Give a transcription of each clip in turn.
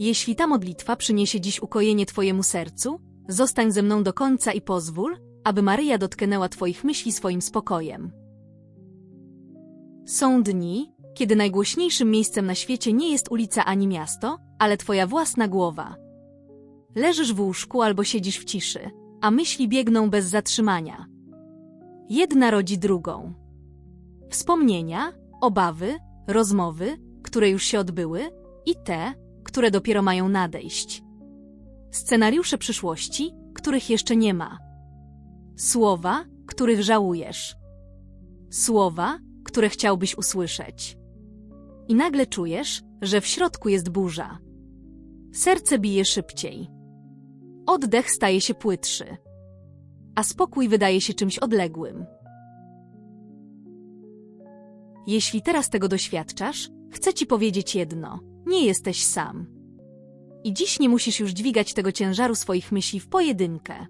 Jeśli ta modlitwa przyniesie dziś ukojenie Twojemu sercu, zostań ze mną do końca i pozwól, aby Maryja dotknęła Twoich myśli swoim spokojem. Są dni, kiedy najgłośniejszym miejscem na świecie nie jest ulica ani miasto, ale Twoja własna głowa. Leżysz w łóżku albo siedzisz w ciszy, a myśli biegną bez zatrzymania. Jedna rodzi drugą. Wspomnienia, obawy, rozmowy, które już się odbyły i te, które dopiero mają nadejść. Scenariusze przyszłości, których jeszcze nie ma. Słowa, których żałujesz. Słowa, które chciałbyś usłyszeć. I nagle czujesz, że w środku jest burza. Serce bije szybciej. Oddech staje się płytszy. A spokój wydaje się czymś odległym. Jeśli teraz tego doświadczasz, chcę ci powiedzieć jedno: nie jesteś sam. I dziś nie musisz już dźwigać tego ciężaru swoich myśli w pojedynkę.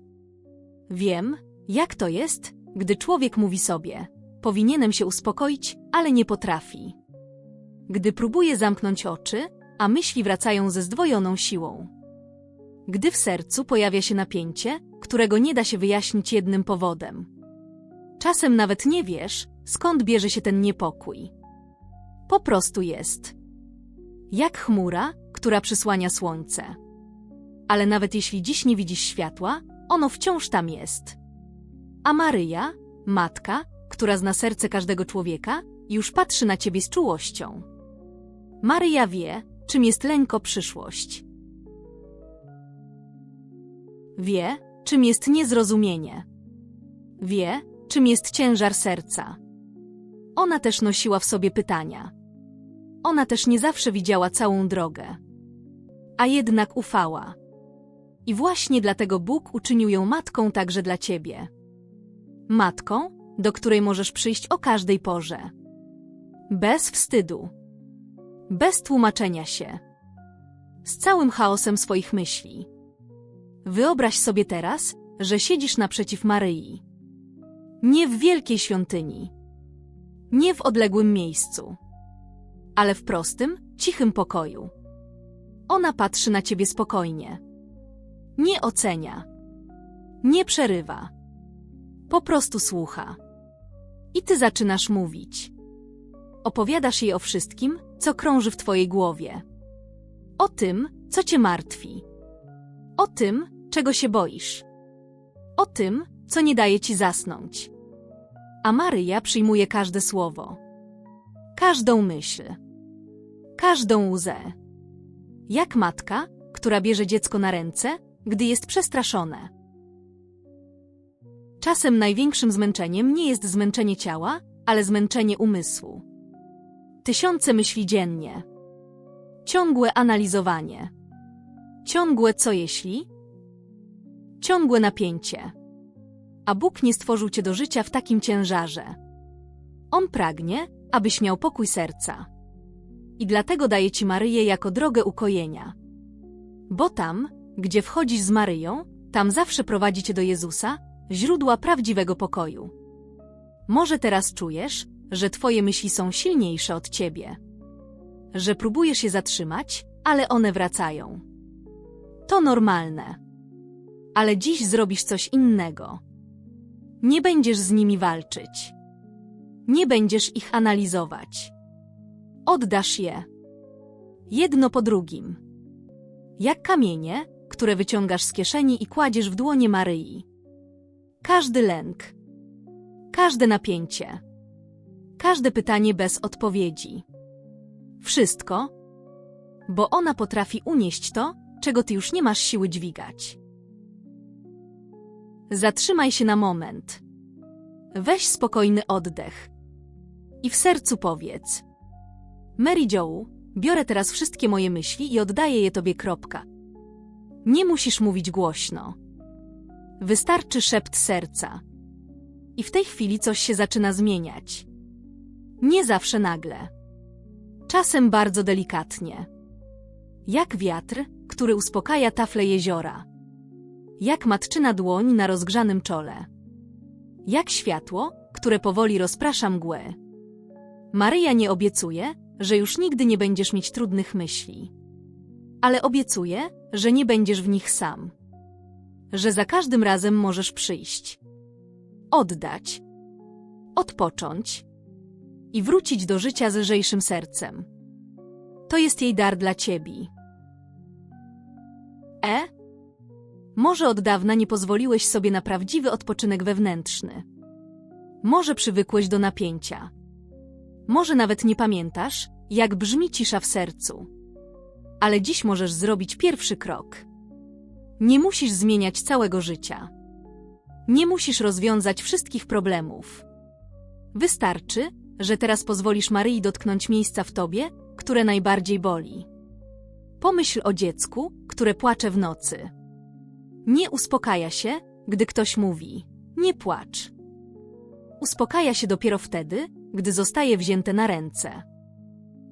Wiem, jak to jest, gdy człowiek mówi sobie: Powinienem się uspokoić, ale nie potrafi. Gdy próbuje zamknąć oczy, a myśli wracają ze zdwojoną siłą. Gdy w sercu pojawia się napięcie, którego nie da się wyjaśnić jednym powodem. Czasem nawet nie wiesz, skąd bierze się ten niepokój. Po prostu jest. Jak chmura, która przysłania słońce. Ale nawet jeśli dziś nie widzisz światła, ono wciąż tam jest. A Maryja, matka, która zna serce każdego człowieka, już patrzy na ciebie z czułością. Maryja wie, czym jest lęko przyszłość. Wie, czym jest niezrozumienie. Wie, czym jest ciężar serca. Ona też nosiła w sobie pytania. Ona też nie zawsze widziała całą drogę. A jednak ufała. I właśnie dlatego Bóg uczynił ją matką także dla ciebie. Matką, do której możesz przyjść o każdej porze. Bez wstydu. Bez tłumaczenia się. Z całym chaosem swoich myśli. Wyobraź sobie teraz, że siedzisz naprzeciw Maryi. Nie w wielkiej świątyni. Nie w odległym miejscu. Ale w prostym, cichym pokoju. Ona patrzy na ciebie spokojnie. Nie ocenia. Nie przerywa. Po prostu słucha. I ty zaczynasz mówić. Opowiadasz jej o wszystkim, co krąży w twojej głowie. O tym, co cię martwi. O tym, czego się boisz. O tym, co nie daje ci zasnąć. A Maryja przyjmuje każde słowo. Każdą myśl. Każdą łzę. Jak matka, która bierze dziecko na ręce, gdy jest przestraszone. Czasem największym zmęczeniem nie jest zmęczenie ciała, ale zmęczenie umysłu. Tysiące myśli dziennie. Ciągłe analizowanie. Ciągłe co jeśli? Ciągłe napięcie. A Bóg nie stworzył cię do życia w takim ciężarze. On pragnie, abyś miał pokój serca. I dlatego daje ci Maryję jako drogę ukojenia. Bo tam, gdzie wchodzisz z Maryją, tam zawsze prowadzi cię do Jezusa, źródła prawdziwego pokoju. Może teraz czujesz, że twoje myśli są silniejsze od ciebie. Że próbujesz je zatrzymać, ale one wracają. To normalne. Ale dziś zrobisz coś innego. Nie będziesz z nimi walczyć. Nie będziesz ich analizować. Oddasz je. Jedno po drugim. Jak kamienie, które wyciągasz z kieszeni i kładziesz w dłonie Maryi. Każdy lęk. Każde napięcie. Każde pytanie bez odpowiedzi. Wszystko, bo ona potrafi unieść to, czego ty już nie masz siły dźwigać. Zatrzymaj się na moment. Weź spokojny oddech. I w sercu powiedz: Mary Jo, biorę teraz wszystkie moje myśli i oddaję je tobie. Kropka. Nie musisz mówić głośno. Wystarczy szept serca. I w tej chwili coś się zaczyna zmieniać. Nie zawsze nagle. Czasem bardzo delikatnie. Jak wiatr, który uspokaja tafle jeziora. Jak matczyna dłoń na rozgrzanym czole. Jak światło, które powoli rozprasza mgłę. Maryja nie obiecuje, że już nigdy nie będziesz mieć trudnych myśli. ale obiecuję, że nie będziesz w nich sam. Że za każdym razem możesz przyjść. Oddać. Odpocząć. I wrócić do życia z lżejszym sercem. To jest jej dar dla ciebie. E? Może od dawna nie pozwoliłeś sobie na prawdziwy odpoczynek wewnętrzny. Może przywykłeś do napięcia. Może nawet nie pamiętasz, jak brzmi cisza w sercu. Ale dziś możesz zrobić pierwszy krok. Nie musisz zmieniać całego życia. Nie musisz rozwiązać wszystkich problemów. Wystarczy, że teraz pozwolisz Maryi dotknąć miejsca w tobie, które najbardziej boli. Pomyśl o dziecku, które płacze w nocy. Nie uspokaja się, gdy ktoś mówi: Nie płacz. Uspokaja się dopiero wtedy, gdy zostaje wzięte na ręce.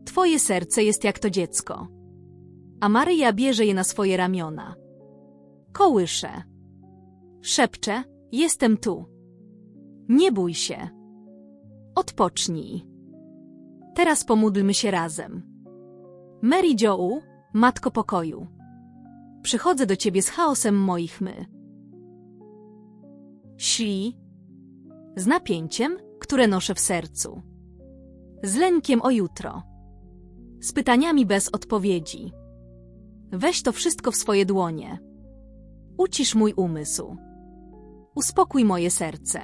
Twoje serce jest jak to dziecko. A Maryja bierze je na swoje ramiona. Kołysze. Szepcze: Jestem tu. Nie bój się. Odpocznij. Teraz pomódlmy się razem. Mary Joe, matko pokoju. Przychodzę do ciebie z chaosem moich my. Śli. Z napięciem, które noszę w sercu. Z lękiem o jutro. Z pytaniami bez odpowiedzi. Weź to wszystko w swoje dłonie. Ucisz mój umysł. Uspokój moje serce.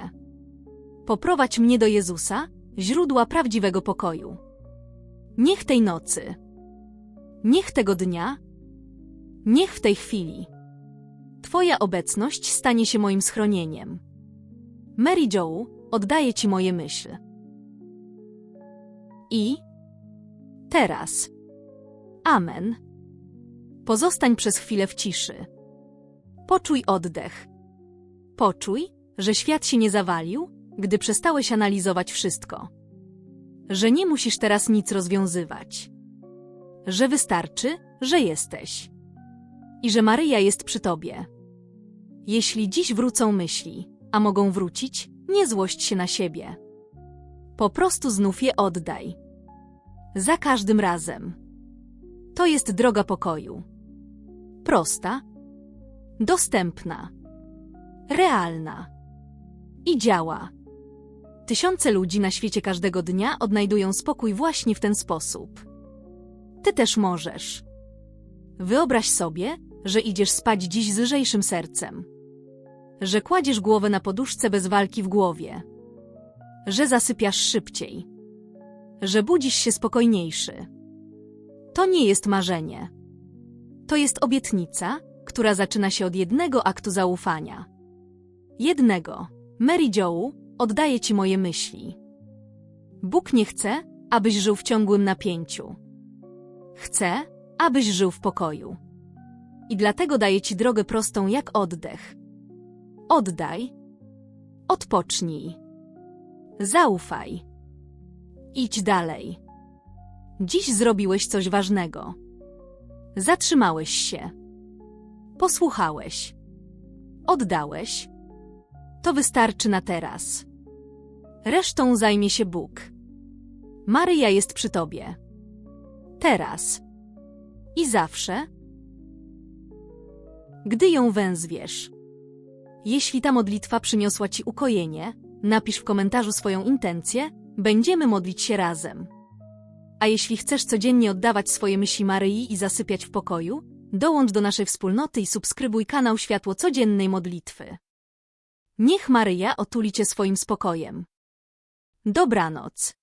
Poprowadź mnie do Jezusa, źródła prawdziwego pokoju. Niech tej nocy, niech tego dnia, niech w tej chwili Twoja obecność stanie się moim schronieniem. Mary Joe, oddaję Ci moje myśli. I teraz. Amen. Pozostań przez chwilę w ciszy. Poczuj oddech. Poczuj, że świat się nie zawalił, gdy przestałeś analizować wszystko. Że nie musisz teraz nic rozwiązywać. Że wystarczy, że jesteś. I że Maryja jest przy tobie. Jeśli dziś wrócą myśli, a mogą wrócić, nie złość się na siebie. Po prostu znów je oddaj. Za każdym razem. To jest droga pokoju. Prosta, dostępna, realna i działa. Tysiące ludzi na świecie każdego dnia odnajdują spokój właśnie w ten sposób. Ty też możesz. Wyobraź sobie, że idziesz spać dziś z lżejszym sercem. Że kładziesz głowę na poduszce bez walki w głowie. Że zasypiasz szybciej. Że budzisz się spokojniejszy. To nie jest marzenie. To jest obietnica, która zaczyna się od jednego aktu zaufania. Jednego. Mary Joe, oddaję ci moje myśli. Bóg nie chce, abyś żył w ciągłym napięciu. Chce, abyś żył w pokoju. I dlatego daje ci drogę prostą jak oddech. Oddaj. Odpocznij. Zaufaj. Idź dalej. Dziś zrobiłeś coś ważnego. Zatrzymałeś się. Posłuchałeś. Oddałeś. To wystarczy na teraz. Resztą zajmie się Bóg. Maryja jest przy tobie. Teraz. I zawsze. Gdy ją węzwiesz. Jeśli ta modlitwa przyniosła ci ukojenie, napisz w komentarzu swoją intencję, będziemy modlić się razem. A jeśli chcesz codziennie oddawać swoje myśli Maryi i zasypiać w pokoju, dołącz do naszej wspólnoty i subskrybuj kanał Światło Codziennej Modlitwy. Niech Maryja otuli cię swoim spokojem. Dobranoc.